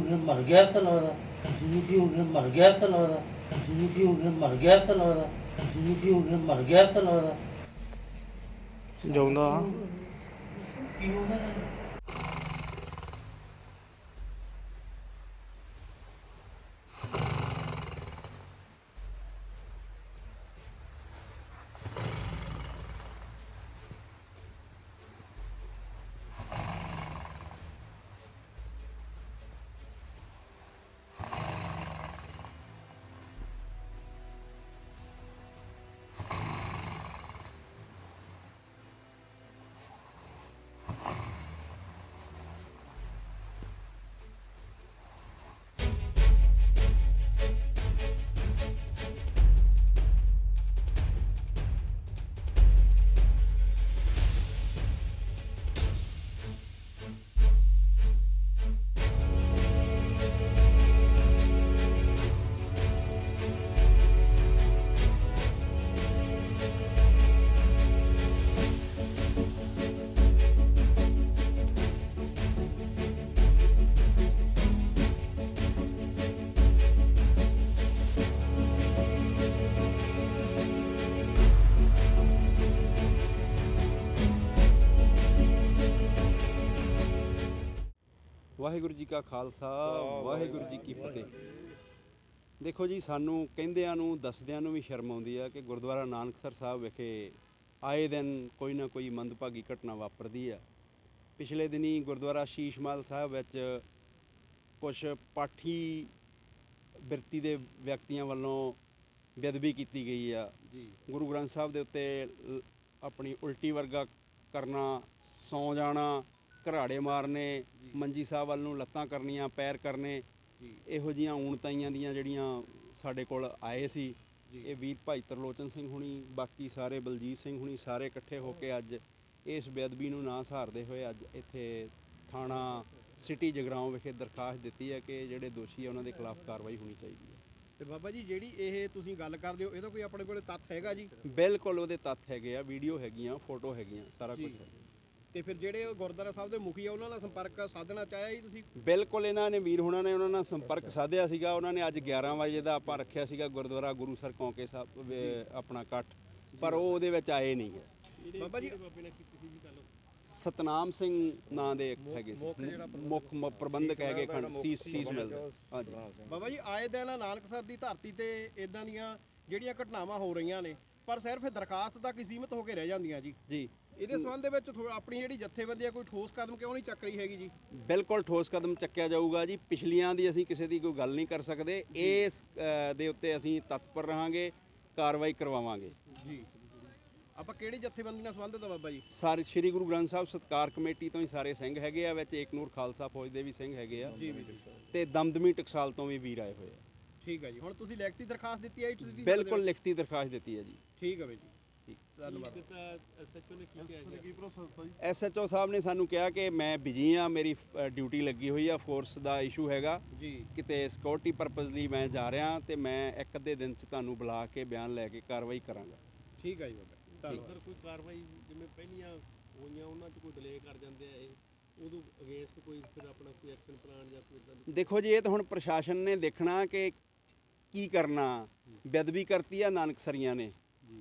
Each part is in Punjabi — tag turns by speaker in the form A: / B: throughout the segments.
A: ਗਿਆ ਮਰ ਗਿਆ ਤਾਂ ਲੱਗਦਾ ਮਰ ਗਿਆ ਤਾਂ ਲੱਗਦਾ ਮਰ ਗਿਆ ਤਾਂ ਲੱਗਦਾ ਹੋ ਗਿਆ ਮਰ ਗਿਆ ਤਾਂ ਲੱਗਦਾ
B: ਜਾਉਂਦਾ
A: ਕੀ ਹੋ
C: ਵਾਹਿਗੁਰੂ ਜੀ ਕਾ ਖਾਲਸਾ ਵਾਹਿਗੁਰੂ ਜੀ ਕੀ ਫਤਿਹ। ਦੇਖੋ ਜੀ ਸਾਨੂੰ ਕਹਿੰਦਿਆਂ ਨੂੰ ਦੱਸਦਿਆਂ ਨੂੰ ਵੀ ਸ਼ਰਮ ਆਉਂਦੀ ਆ ਕਿ ਗੁਰਦੁਆਰਾ ਨਾਨਕਸਰ ਸਾਹਿਬ ਵਿਖੇ ਆਏ ਦਿਨ ਕੋਈ ਨਾ ਕੋਈ ਮੰਦਭਾਗੀ ਘਟਨਾ ਵਾਪਰਦੀ ਆ। ਪਿਛਲੇ ਦਿਨੀ ਗੁਰਦੁਆਰਾ ਸ਼ੀਸ਼ਮਲ ਸਾਹਿਬ ਵਿੱਚ ਕੁਝ ਪਾਠੀ ਬਿਰਤੀ ਦੇ ਵਿਅਕਤੀਆਂ ਵੱਲੋਂ ਬੇਅਦਬੀ ਕੀਤੀ ਗਈ ਆ।
D: ਜੀ।
C: ਗੁਰੂ ਗ੍ਰੰਥ ਸਾਹਿਬ ਦੇ ਉੱਤੇ ਆਪਣੀ ਉਲਟੀ ਵਰਗਾ ਕਰਨਾ ਸੌ ਜਾਣਾ ਘਰਾੜੇ ਮਾਰਨੇ ਮੰਜੀ ਸਾਹਿਬ ਵੱਲ ਨੂੰ ਲੱਤਾਂ ਕਰਨੀਆਂ ਪੈਰ ਕਰਨੇ ਇਹੋ ਜੀਆਂ ਊਣਤਾਈਆਂ ਦੀਆਂ ਜਿਹੜੀਆਂ ਸਾਡੇ ਕੋਲ ਆਏ ਸੀ। ਇਹ ਵੀਰ ਭਾਈ ਤਰਲੋਚਨ ਸਿੰਘ ਹੁਣੀ ਬਾਕੀ ਸਾਰੇ ਬਲਜੀਤ ਸਿੰਘ ਹੁਣੀ ਸਾਰੇ ਇਕੱਠੇ ਹੋ ਕੇ ਅੱਜ ਇਸ ਬੇਅਦਬੀ ਨੂੰ ਨਾ ਸਹਾਰਦੇ ਹੋਏ ਅੱਜ ਇੱਥੇ ਥਾਣਾ ਸਿਟੀ ਜਗਰਾਉਂ ਵਿਖੇ ਦਰਖਾਸਤ ਦਿੱਤੀ ਹੈ ਕਿ ਜਿਹੜੇ ਦੋਸ਼ੀ ਆ ਉਹਨਾਂ ਦੇ ਖਿਲਾਫ ਕਾਰਵਾਈ ਹੋਣੀ ਚਾਹੀਦੀ ਹੈ।
D: ਤੇ ਬਾਬਾ ਜੀ ਜਿਹੜੀ ਇਹ ਤੁਸੀਂ ਗੱਲ ਕਰਦੇ ਹੋ ਇਹਦਾ ਕੋਈ ਆਪਣੇ ਕੋਲੇ ਤੱਥ ਹੈਗਾ ਜੀ?
C: ਬਿਲਕੁਲ ਉਹਦੇ ਤੱਥ ਹੈਗੇ ਆ ਵੀਡੀਓ ਹੈਗੀਆਂ ਫੋਟੋ ਹੈਗੀਆਂ ਸਾਰਾ ਕੁਝ
D: ਜੀ। ਤੇ ਫਿਰ ਜਿਹੜੇ ਉਹ ਗੁਰਦੁਆਰਾ ਸਾਹਿਬ ਦੇ ਮੁਖੀ ਆ ਉਹਨਾਂ ਨਾਲ ਸੰਪਰਕ ਸਾਧਣਾ ਚਾਹਿਆ ਜੀ ਤੁਸੀਂ?
C: ਬਿਲਕੁਲ ਇਹਨਾਂ ਨੇ ਵੀਰ ਹੁਣਾਂ ਨੇ ਉਹਨਾਂ ਨਾਲ ਸੰਪਰਕ ਸਾਧਿਆ ਸੀਗਾ। ਉਹਨਾਂ ਨੇ ਅੱਜ 11 ਵਜੇ ਦਾ ਆਪਾਂ ਰੱਖਿਆ ਸੀਗਾ ਗੁਰਦੁਆਰਾ ਗੁਰੂਸਰ ਕੌਂਕੇ ਸਾਹਿਬ ਆਪਣਾ ਇਕੱਠ। ਪਰ ਉਹ ਉਹਦੇ ਵਿੱਚ ਆਏ ਨਹੀਂ ਗੇ
D: ਬਾਬਾ ਜੀ
C: ਸਤਨਾਮ ਸਿੰਘ ਨਾਂ ਦੇ ਇੱਕ ਹੈਗੇ ਮੁੱਖ ਪ੍ਰਬੰਧਕ ਹੈਗੇ ਖੰਡ ਸੀਸ ਸੀਸ ਮਿਲਦੇ। ਹਾਂਜੀ।
D: ਬਾਬਾ ਜੀ ਆਏ ਦਿਨ ਨਾਨਕਸਰ ਦੀ ਧਰਤੀ ਤੇ ਇਦਾਂ ਦੀਆਂ ਜਿਹੜੀਆਂ ਘਟਨਾਵਾਂ ਹੋ ਰਹੀਆਂ ਨੇ ਪਰ ਸਿਰਫ ਦਰਖਾਸਤ ਤੱਕ ਹੀ ਸੀਮਿਤ ਹੋ ਕੇ ਰਹਿ ਜਾਂਦੀਆਂ ਜੀ।
C: ਜੀ।
D: ਇਹਦੇ ਸੰਬੰਧ ਦੇ ਵਿੱਚ ਥੋੜ੍ਹਾ ਆਪਣੀ ਜਿਹੜੀ ਜਥੇਬੰਦੀ ਆ ਕੋਈ ਠੋਸ ਕਦਮ ਕਿਉਂ ਨਹੀਂ ਚੱਕ ਰਹੀ ਹੈਗੀ ਜੀ?
C: ਬਿਲਕੁਲ ਠੋਸ ਕਦਮ ਚੱਕਿਆ ਜਾਊਗਾ ਜੀ। ਪਿਛਲੀਆਂ ਦੀ ਅਸੀਂ ਕਿਸੇ ਦੀ ਕੋਈ ਗੱਲ ਨਹੀਂ ਕਰ ਸਕਦੇ। ਇਸ ਅ, ਦੇ ਉੱਤੇ ਅਸੀਂ ਤਤਪਰ ਰਹਾਂਗੇ ਕਾਰਵਾਈ ਕਰਵਾਵਾਂਗੇ।
D: ਜੀ। ਆਪਾਂ ਕਿਹੜੀ ਜਥੇਬੰਦੀ ਨਾਲ ਸੰਬੰਧਿਤ ਆ ਬਾਬਾ ਜੀ?
C: ਸਾਰੇ ਸ੍ਰੀ ਗੁਰੂ ਗ੍ਰੰਥ ਸਾਹਿਬ ਸਤਕਾਰ ਕਮੇਟੀ ਤੋਂ ਹੀ ਸਾਰੇ ਸਿੰਘ ਹੈਗੇ ਆ ਵਿੱਚ ਏਕਨੂਰ ਖਾਲਸਾ ਫੌਜ ਦੇ ਵੀ ਸਿੰਘ ਹੈਗੇ ਆ।
D: ਜੀ ਵੀ
C: ਤੇ ਦਮਦਮੀ ਟਕਸਾਲ ਤੋਂ ਵੀ ਵੀਰ ਆਏ ਹੋਏ ਆ।
D: ਠੀਕ ਹੈ ਜੀ। ਹੁਣ ਤੁਸੀਂ ਲਿਖਤੀ ਦਰਖਾਸਤ ਦਿੱਤੀ ਹੈ ਜੀ
C: ਬਿਲਕੁਲ ਲਿਖਤੀ ਦਰਖਾਸਤ ਦਿੱਤੀ ਹੈ ਜੀ।
D: ਠੀਕ ਹੈ ਬਈ ਜੀ। ਧੰਨਵਾਦ।
C: ਐਸਐਚਓ ਸਾਹਿਬ ਨੇ ਸਾਨੂੰ ਕਿਹਾ ਕਿ ਮੈਂ ਬਿਜ਼ੀ ਆ ਮੇਰੀ ਡਿਊਟੀ ਲੱਗੀ ਹੋਈ ਆ ਫੋਰਸ ਦਾ ਇਸ਼ੂ ਹੈਗਾ।
D: ਜੀ।
C: ਕਿਤੇ ਸਿਕਿਉਰਿਟੀ ਪਰਪਸ ਲਈ ਮੈਂ ਜਾ ਰਿਹਾ ਤੇ ਮੈਂ ਇੱਕ ਅੱਧੇ ਦਿਨ ਚ ਤੁਹਾਨੂੰ ਬੁਲਾ ਕੇ ਬਿਆਨ ਲੈ ਕੇ ਕਾਰਵਾਈ ਕਰਾਂਗਾ।
D: ਠੀਕ ਹੈ ਜੀ ਬਾਬਾ। ਧੰਨਵਾਦ।
E: ਸਰ ਕੋਈ ਕਾਰਵਾਈ ਜਿਵੇਂ ਪਹਿਲੀਆਂ ਹੋਈਆਂ ਉਹਨਾਂ 'ਚ ਕੋਈ ਡਿਲੇ ਕਰ ਜਾਂਦੇ ਆ ਇਹ? ਉਦੋਂ ਅਗੇਂਸਟ ਕੋਈ ਫਿਰ ਆਪਣਾ ਕੋਈ ਐਕਸ਼ਨ ਪਲਾਨ ਜਾਂ ਕੋਈ ਇਦਾਂ
C: ਦੇਖੋ ਜੀ ਇਹ ਤਾਂ ਹੁਣ ਪ੍ਰਸ਼ਾਸਨ ਨੇ ਦੇਖਣਾ ਕਿ ਕੀ ਕਰਨਾ। ਬੇਅਦਬੀ ਕਰਤੀ ਆ ਨਾਨਕਸਰੀਆਂ ਨੇ।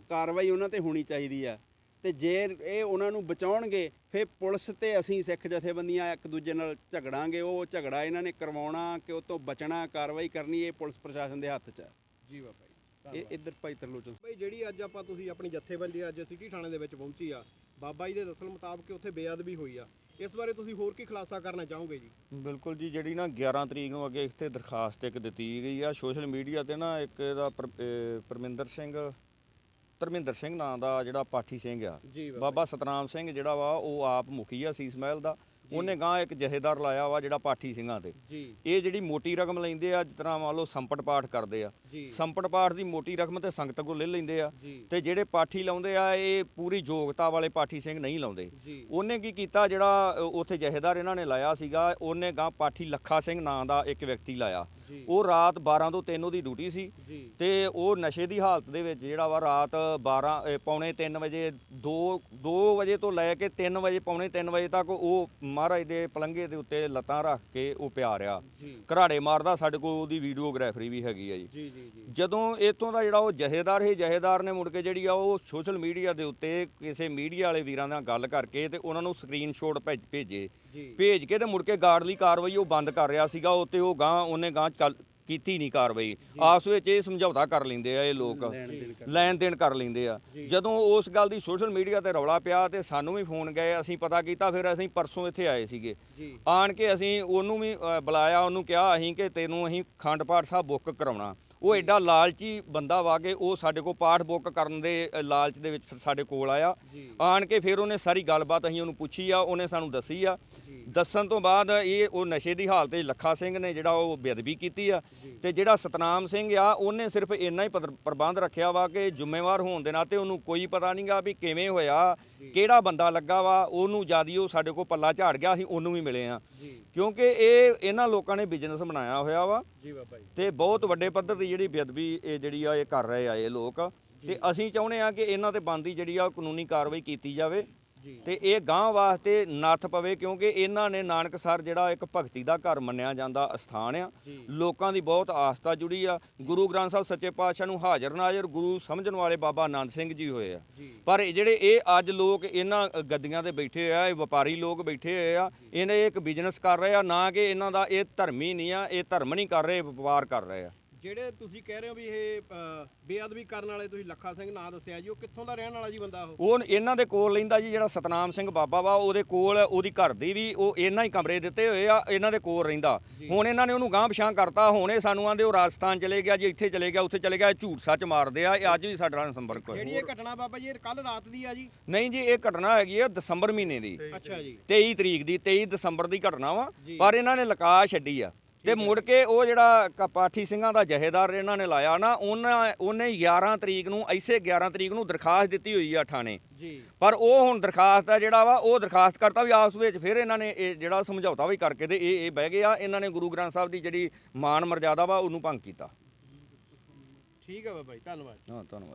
C: ਕਾਰਵਾਈ ਉਹਨਾਂ ਤੇ ਹੋਣੀ ਚਾਹੀਦੀ ਆ। ਤੇ ਜੇ ਇਹ ਉਹਨਾਂ ਨੂੰ ਬਚਾਉਣਗੇ ਫਿਰ ਪੁਲਿਸ ਤੇ ਅਸੀਂ ਸਿੱਖ ਜਥੇਬੰਦੀਆਂ ਇੱਕ ਦੂਜੇ ਨਾਲ ਝਗੜਾਂਗੇ। ਉਹ ਝਗੜਾ ਇਹਨਾਂ ਨੇ ਕਰਵਾਉਣਾ ਕਿ ਉਹ ਤੋਂ ਬਚਣਾ ਕਾਰਵਾਈ ਕਰਨੀ ਇਹ ਪੁਲਿਸ ਪ੍ਰਸ਼ਾਸਨ ਦੇ ਹੱਥ 'ਚ ਹੈ
D: ਜੀ ਬਾਬਾ ਜੀ
C: ਇਹ ਇੱਧਰ ਭਾਈ ਤਰਲੋਚਨ
D: ਬਈ ਜਿਹੜੀ ਅੱਜ ਆਪਾਂ ਤੁਸੀਂ ਆਪਣੀ ਜਥੇਬੰਦੀ ਅੱਜ ਸਿਟੀ ਥਾਣੇ ਦੇ ਵਿੱਚ ਪਹੁੰਚੀ ਆ ਬਾਬਾ ਜੀ ਦੇ ਦੱਸਣ ਮੁਤਾਬਕ ਉੱਥੇ ਬੇਅਦਬੀ ਹੋਈ ਆ। ਇਸ ਬਾਰੇ ਤੁਸੀਂ ਹੋਰ ਕੀ ਖੁਲਾਸਾ ਕਰਨਾ ਚਾਹੋਗੇ ਜੀ?
F: ਬਿਲਕੁਲ ਜੀ ਜਿਹੜੀ ਨਾ 11 ਤਰੀਕ ਨੂੰ ਅੱਗੇ ਇੱਥੇ ਦਰਖਾਸਤ ਇੱਕ ਦਿੱਤੀ ਗਈ ਆ ਸੋਸ਼ਲ ਮੀਡੀਆ ਤੇ ਨਾ ਇੱਕ ਇਹਦਾ ਪਰਮਿੰਦਰ ਸਿੰਘ ਧਰਮਿੰਦਰ ਸਿੰਘ ਨਾਂ ਦਾ ਜਿਹੜਾ ਪਾਠੀ ਸਿੰਘ ਆ।
D: ਜੀ ਬਾਬਾ
F: ਸਤਨਾਮ ਸਿੰਘ ਜਿਹੜਾ ਵਾ ਉਹ ਆਪ ਮੁਖੀ ਆ ਸੀਸ ਮਹਿਲ ਦਾ। ਉਹਨੇ ਗਾਂ ਇੱਕ ਜਹੇਦਾਰ ਲਾਇਆ ਵਾ ਜਿਹੜਾ ਪਾਠੀ ਸਿੰਘਾਂ ਤੇ।
D: ਜੀ।
F: ਇਹ ਜਿਹੜੀ ਮੋਟੀ ਰਕਮ ਲੈਂਦੇ ਆ ਤਰ੍ਹਾਂ ਮੰਨ ਲਓ ਸੰਪਟ ਪਾਠ ਕਰਦੇ ਆ। ਸੰਪਟ ਪਾਠ ਦੀ ਮੋਟੀ ਰਕਮ ਤੇ ਸੰਗਤ ਕੋਲ ਲੈ ਲੈਂਦੇ ਆ। ਤੇ ਜਿਹੜੇ ਪਾਠੀ ਲਾਉਂਦੇ ਆ ਇਹ ਪੂਰੀ ਯੋਗਤਾ ਵਾਲੇ ਪਾਠੀ ਸਿੰਘ ਨਹੀਂ ਲਾਉਂਦੇ। ਉਹਨੇ ਕੀ ਕੀਤਾ ਜਿਹੜਾ ਉੱਥੇ ਜਹੇਦਾਰ ਇਹਨਾਂ ਨੇ ਲਾਇਆ ਸੀਗਾ ਉਹਨੇ ਗਾਂ ਪਾਠੀ ਲੱਖਾ ਸਿੰਘ ਨਾਂ ਦਾ ਇੱਕ ਵਿਅਕਤੀ ਲਾਇਆ। ਉਹ ਰਾਤ 12 ਤੋਂ 3 ਉਹਦੀ ਡਿਊਟੀ ਸੀ ਤੇ ਉਹ ਨਸ਼ੇ ਦੀ ਹਾਲਤ ਦੇ ਵਿੱਚ ਜਿਹੜਾ ਵਾ ਰਾਤ 12 ਅ, ਪੌਣੇ 3 ਵਜੇ 2 2 ਵਜੇ ਤੋਂ ਲੈ ਕੇ 3 ਵਜੇ ਪੌਣੇ 3 ਵਜੇ ਤੱਕ ਉਹ ਮਹਾਰਾਜ ਦੇ ਪਲੰਘੇ ਦੇ ਉੱਤੇ ਲੱਤਾਂ ਰੱਖ ਕੇ ਉਹ ਪਿਆ ਰਿਹਾ। ਘਰਾੜੇ ਮਾਰਦਾ ਸਾਡੇ ਕੋਲ ਉਹਦੀ ਵੀਡੀਓਗ੍ਰਾਫਰੀ ਵੀ ਹੈਗੀ ਆ ਜੀ। ਜਦੋਂ ਇੱਥੋਂ ਦਾ ਜਿਹੜਾ ਉਹ ਜਹੇਦਾਰ ਸੀ ਜਹੇਦਾਰ ਨੇ ਮੁੜ ਕੇ ਜਿਹੜੀ ਆ ਉਹ ਸੋਸ਼ਲ ਮੀਡੀਆ ਦੇ ਉੱਤੇ ਕਿਸੇ ਮੀਡੀਆ ਵਾਲੇ ਵੀਰਾਂ ਨਾਲ ਗੱਲ ਕਰਕੇ ਤੇ ਉਹਨਾਂ ਨੂੰ ਸਕਰੀਨਸ਼ਾਟ ਭੇਜ। ਭੇਜੇ ਕੇ ਤੇ ਮੁੜ ਕੇ ਗਾਰਡਲੀ ਕਾਰਵਾਈ ਉਹ ਬੰਦ ਕਰ ਰਿਹਾ ਸੀਗਾ ਉੱਤੇ ਉਹ ਗਾਂ ਉਹਨੇ ਗਾਂ ਚੱਲ ਕੀਤੀ ਨਹੀਂ ਕਾਰਵਾਈ। ਆਪਸ ਵਿੱਚ ਇਹ ਸਮਝੌਤਾ ਕਰ ਲੈਂਦੇ ਆ ਇਹ ਲੋਕ। ਲੈਣ ਦੇਣ ਕਰ ਲੈਂਦੇ। ਆ। ਜਦੋਂ ਉਸ ਗੱਲ ਦੀ ਸੋਸ਼ਲ ਮੀਡੀਆ ਤੇ ਰੌਲਾ ਪਿਆ ਤੇ ਸਾਨੂੰ ਵੀ ਫੋਨ ਗਏ ਅਸੀਂ ਪਤਾ ਕੀਤਾ ਫਿਰ ਅਸੀਂ ਪਰਸੋਂ ਇੱਥੇ ਆਏ ਸੀਗੇ। ਆਣ ਕੇ ਅਸੀਂ ਉਹਨੂੰ ਵੀ ਬੁਲਾਇਆ ਉਹਨੂੰ ਕਿਹਾ ਅਸੀਂ ਕਿ ਤੈਨੂੰ ਅਸੀਂ ਖੰਡ ਪਾਠ ਸਾਹਿਬ ਬੁੱਕ ਕਰਾਉਣਾ। ਉਹ ਐਡਾ ਲਾਲਚੀ ਬੰਦਾ ਵਾ ਕੇ ਉਹ ਸਾਡੇ ਕੋਲ ਪਾਠ ਬੁੱਕ ਕਰਨ ਦੇ ਲਾਲਚ ਦੇ ਵਿੱਚ ਸਾਡੇ ਕੋਲ ਆਇਆ। ਆਣ ਕੇ ਫਿਰ ਉਹਨੇ ਸਾਰੀ ਗੱਲਬਾਤ ਅਸੀਂ ਉਹਨੂੰ ਪੁੱਛੀ ਆ ਉਹਨੇ ਸਾਨੂੰ ਦੱਸੀ ਆ। ਦੱਸਣ ਤੋਂ ਬਾਅਦ ਇਹ ਉਹ ਨਸ਼ੇ ਦੀ ਹਾਲਤ 'ਚ ਲੱਖਾ ਸਿੰਘ ਨੇ ਜਿਹੜਾ ਉਹ ਬੇਅਦਬੀ ਕੀਤੀ ਆ ਤੇ ਜਿਹੜਾ ਸਤਨਾਮ ਸਿੰਘ ਆ ਉਹਨੇ ਸਿਰਫ ਇੰਨਾ ਹੀ ਪਦਰ- ਪ੍ਰਬੰਧ ਰੱਖਿਆ ਵਾ ਕਿ ਜ਼ਿੰਮੇਵਾਰ ਹੋਣ ਦੇ ਨਾਤੇ ਉਹਨੂੰ ਕੋਈ ਪਤਾ ਨਹੀਂਗਾ ਵੀ ਕਿਵੇਂ ਹੋਇਆ ਕਿਹੜਾ ਬੰਦਾ ਲੱਗਾ ਵਾ ਉਹਨੂੰ ਜਿਆਦੀ ਉਹ ਸਾਡੇ ਕੋਲ ਪੱਲਾ ਝਾੜ ਗਿਆ ਅਸੀਂ ਉਹਨੂੰ ਵੀ ਮਿਲੇ ਆ ਕਿਉਂਕਿ ਇਹ ਇਹਨਾਂ ਲੋਕਾਂ ਨੇ ਬਿਜ਼ਨਸ ਬਣਾਇਆ ਹੋਇਆ ਵਾ।
D: ਜੀ ਬਾਬਾ ਜੀ।
F: ਤੇ ਬਹੁਤ ਵੱਡੇ ਪੱਧਰ ਦੀ ਜਿਹੜੀ ਬੇਅਦਬੀ ਇਹ ਜਿਹੜੀ ਆ ਇਹ ਕਰ ਰਹੇ ਆ ਇਹ ਲੋਕ। ਤੇ ਅਸੀਂ ਚਾਹੁੰਦੇ ਆ ਕਿ ਇਹਨਾਂ ਤੇ ਬੰਦੀ ਜਿਹੜੀ ਆ ਉਹ ਕਾਨੂੰਨੀ ਕਾਰਵਾਈ ਕੀਤੀ ਜਾਵੇ। ਤੇ ਇਹ ਗਾਂ ਵਾਸਤੇ ਨੱਥ ਪਵੇ ਕਿਉਂਕਿ ਇਹਨਾਂ ਨੇ ਨਾਨਕਸਰ ਜਿਹੜਾ ਇੱਕ ਭਗਤੀ ਦਾ ਘਰ ਮੰਨਿਆ ਜਾਂਦਾ ਅਸਥਾਨ ਆ। ਲੋਕਾਂ ਦੀ ਬਹੁਤ ਆਸਥਾ ਜੁੜੀ ਆ। ਗੁਰੂ ਗ੍ਰੰਥ ਸਾਹਿਬ ਸੱਚੇ ਪਾਤਸ਼ਾਹ ਨੂੰ ਹਾਜ਼ਰ ਨਾਜ਼ਰ ਗੁਰੂ ਸਮਝਣ ਵਾਲੇ ਬਾਬਾ ਆਨੰਦ ਸਿੰਘ ਜੀ ਹੋਏ ਆ। ਪਰ ਜਿਹੜੇ ਇਹ ਅੱਜ ਲੋਕ ਇਹਨਾਂ ਗੱਦੀਆਂ ਤੇ ਬੈਠੇ ਆ ਇਹ ਵਪਾਰੀ ਲੋਕ ਬੈਠੇ ਹੋਏ ਆ ਇਹਨੇ ਇੱਕ ਬਿਜ਼ਨਸ ਕਰ ਰਹੇ ਆ ਨਾ ਕਿ ਇਹਨਾਂ ਦਾ ਇਹ ਧਰਮੀ ਨਹੀਂ ਆ ਇਹ ਧਰਮ ਨਹੀਂ ਕਰ ਰਹੇ ਵਪਾਰ ਕਰ ਰਹੇ ਆ।
D: ਜਿਹੜੇ ਤੁਸੀਂ ਕਹਿ ਰਹੇ ਹੋ ਵੀ ਇਹ ਅ, ਬੇਅਦਬੀ ਕਰਨ ਵਾਲੇ ਤੁਸੀਂ ਲੱਖਾ ਸਿੰਘ ਨਾਂ ਦੱਸਿਆ ਜੀ ਉਹ ਕਿੱਥੋਂ ਦਾ ਰਹਿਣ ਵਾਲਾ ਜੀ ਬੰਦਾ ਉਹ?
F: ਉਹ ਇਹਨਾਂ ਦੇ ਕੋਲ ਲੈਂਦਾ ਜੀ ਜਿਹੜਾ ਸਤਨਾਮ ਸਿੰਘ ਬਾਬਾ ਵਾ ਉਹਦੇ ਕੋਲ ਉਹਦੀ ਘਰ ਦੀ ਵੀ ਉਹ ਇਹਨਾਂ ਹੀ ਕਮਰੇ ਦਿੱਤੇ ਹੋਏ ਆ ਇਹਨਾਂ ਦੇ ਕੋਲ ਰਹਿੰਦਾ। ਹੁਣ ਇਹਨਾਂ ਨੇ ਉਹਨੂੰ ਗਾਂਹ ਪਛਾਂ ਕਰਤਾ ਹੁਣ ਇਹ ਸਾਨੂੰ ਆਂਦੇ ਉਹ ਰਾਜਸਥਾਨ ਚਲੇ ਗਿਆ ਜੀ ਇੱਥੇ ਚਲੇ ਗਿਆ ਉੱਥੇ ਚਲੇ ਗਿਆ ਇਹ ਝੂਠ ਸੱਚ ਮਾਰਦੇ ਆ ਇਹ ਅੱਜ ਵੀ ਸਾਡੇ ਨਾਲ ਸੰਪਰਕ
D: ਜਿਹੜੀ
F: ਹੋਇਆ
D: ਇਹ ਘਟਨਾ ਬਾਬਾ ਜੀ ਇਹ ਕੱਲ ਰਾਤ ਦੀ ਆ ਜੀ?
F: ਨਹੀਂ ਜੀ ਇਹ ਘਟਨਾ ਹੈਗੀ ਆ ਦਸੰਬਰ ਮਹੀਨੇ ਦੀ।
D: ਅੱਛਾ ਜੀ।
F: 23 ਤਰੀਕ ਦੀ 23 ਦਸੰਬਰ ਦੀ ਘਟਨਾ ਵਾ। ਪਰ ਇਹਨਾਂ ਨੇ ਲਕਾ ਛੱਡੀ ਆ। ਤੇ ਮੁੜ ਕੇ ਉਹ ਜਿਹੜਾ ਕ- ਪਾਠੀ ਸਿੰਘਾਂ ਦਾ ਜਹੇਦਾਰ ਇਹਨਾਂ ਨੇ ਲਾਇਆ ਨਾ ਉਹਨਾਂ ਉਹਨੇ 11 ਤਰੀਕ ਨੂੰ ਐਸੇ 11 ਤਰੀਕ ਨੂੰ ਦਰਖਾਸਤ ਦਿੱਤੀ ਹੋਈ ਆ ਥਾਣੇ।
D: ਜੀ।
F: ਪਰ ਉਹ ਹੁਣ ਦਰਖਾਸਤ ਆ ਜਿਹੜਾ ਵਾ ਉਹ ਦਰਖਾਸਤ ਕਰਤਾ ਵੀ ਆਪਸ ਵਿੱਚ ਫਿਰ ਇਹਨਾਂ ਨੇ ਇਹ ਜਿਹੜਾ ਸਮਝੌਤਾ ਵੀ ਕਰਕੇ ਤੇ ਇਹ ਇਹ ਬਹਿ ਗਏ ਆ ਇਹਨਾਂ ਨੇ ਗੁਰੂ ਗ੍ਰੰਥ ਸਾਹਿਬ ਦੀ ਜਿਹੜੀ ਮਾਨ ਮਰਜ਼ਾਦਾ ਵਾ ਉਹਨੂੰ ਭੰਗ ਕੀਤਾ।
D: ਠੀਕ ਹੈ ਜੀ ਧੰਨਵਾਦ।
F: ਹਾਂ ਧੰਨਵਾਦ।